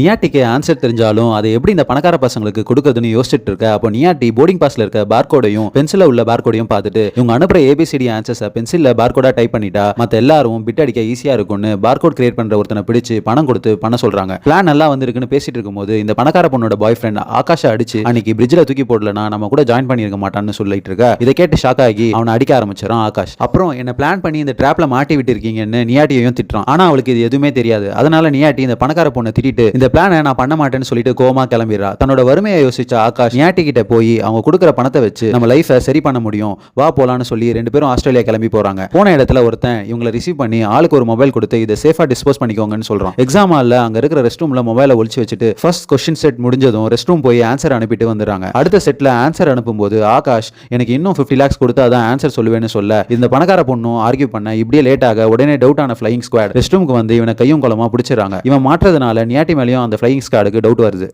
நியாட்டிக்கு answer தெரிஞ்சாலும் அதை எப்படி இந்த பணக்கார பசங்களுக்கு கொடுக்கறதுன்னு யோசிச்சுட்டு இருக்க? அப்போ நியாட்டி போர்டிங் பாஸ்ல இருக்க பார்கோடையும் பென்சில உள்ள பார்கோடையும் பார்த்துட்டு இவங்க அனுப்புற ஏபிசிடி ஆன்சர்ஸை பென்சில்ல பார்கோடா டைப் பண்ணிட்டா மத்த எல்லாரும் பிட் அடிக்க ஈஸியா இருக்கும்னு பார்கோட் கிரியேட் பண்ற ஒருத்தனை பிடிச்சு பணம் கொடுத்து பண்ண சொல்றாங்க. பிளான் நல்லா வந்திருக்குன்னு பேசிட்டு இருக்கும்போது இந்த பணக்கார பொண்ணோட பாய் ஃப்ரெண்ட் ஆகாஷா அடிச்சு அன்னைக்கு பிரிட்ஜில் தூக்கி போடலனா நம்ம கூட ஜாயின் பண்ணியிருக்க மாட்டான்னு சொல்லிட்டு இருக்க. இதை கேட்டு ஷாக் ஆகி அவனை அடிக்க ஆரம்பிச்சிடான் ஆகாஷ். அப்புறம் என்ன பிளான் பண்ணி இந்த டிராப்ல மாட்டி விட்டு இருக்கீங்கன்னு நியாட்டியையும் திட்டுறான். ஆனா அவளுக்கு இது எதுவுமே தெரியாது. அதனால நியாட்டி இந்த பணக்கார பொண்ணை திட்டிட்டு இந்த பிளானை நான் பண்ண மாட்டேன்னு சொல்லிட்டு கோமா கிளம்பிடுறா. தன்னோட வறுமையை யோசிச்ச ஆகாஷ் நியாட்டி கிட்ட போய் அவங்க கொடுக்குற பணத்தை வச்சு நம்ம லைஃபை சரி பண்ண முடியும். வா போலான்னு சொல்லி ரெண்டு பேரும் ஆஸ்திரேலியா கிளம்பி போறாங்க. போன இடத்துல ஒருத்தன் இவங்களை ரிசீவ் பண்ணி ஆளுக்கு ஒரு மொபைல் கொடுத்து இதை சேஃபா டிஸ்போஸ் பண்ணிக்கோங்கன்னு சொல்றான். எக்ஸாம் ஹால்ல அங்க இருக்கிற ரெஸ்ட் ரூம்ல மொபைலை ஒழிச்சு வச்சுட்டு ஃபர்ஸ்ட் கொஸ்டின் செட் முடிஞ்சதும் ரெஸ்ட் ரூம் போய் ஆன்சர் அனுப்பிட்டு வந்துடுறாங்க. அடுத்த செட்ல ஆன்சர் அனுப்பும்போது ஆகாஷ் எனக்கு இன்னும் 50 லேக்ஸ் கொடுத்தா தான் ஆன்சர் சொல்லுவேன்னு சொல்ல. இந்த பணக்கார பொண்ணும் ஆர்கியூ பண்ண இப்படியே லேட் ஆக உடனே டவுட் ஆன ஃபிளைங் ஸ்குவாட் ரெஸ்ட் ரூமுக்கு வந்து இவனை கையும் குளமா பிடிச்சிடறாங்க. இவன் மாற்றதுனால நியாட்டி மேலேயும் அந்த ஃப்ளையிங் ஸ்காடுக்கு டவுட் வருது.